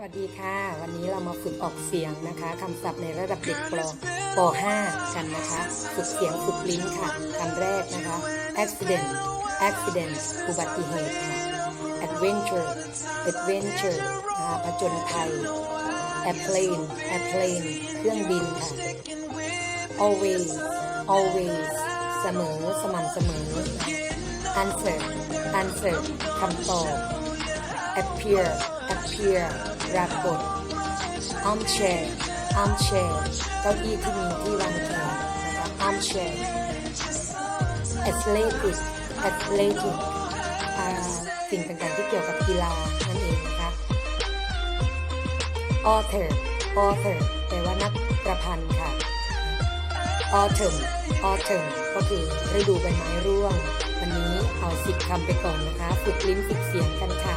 วัสดีค่ะ วันนี้เรามาฝึกออกเสียงนะคะคำศัพท์ในระดับเด็กปป .5 กันนะคะ ฝึกเสียงฝึกลิ้นค่ะคำแรกนะคะ accident accident อุบัติเหตุค่ะ adventure adventure นะคะผจญภัย airplane airplane เครื่องบินค่ะ always always เสมอสม่ำเสมอ answer answer คำตอบ appear appear ปรากฏ armchair armchair เก้าอี้ที่มีที่วางแขนนะคะ armchair athletic athletic สิ่งต่างๆที่เกี่ยวกับกีฬานั่นเองนะคะ author author แปลว่านักประพันธ์ค่ะ autumn autumn ก็คือฤดูใบไม้ร่วง วันนี้เอาสิบคำไปก่อนนะคะ ฝึกลิ้นฝึกเสียงกันค่ะ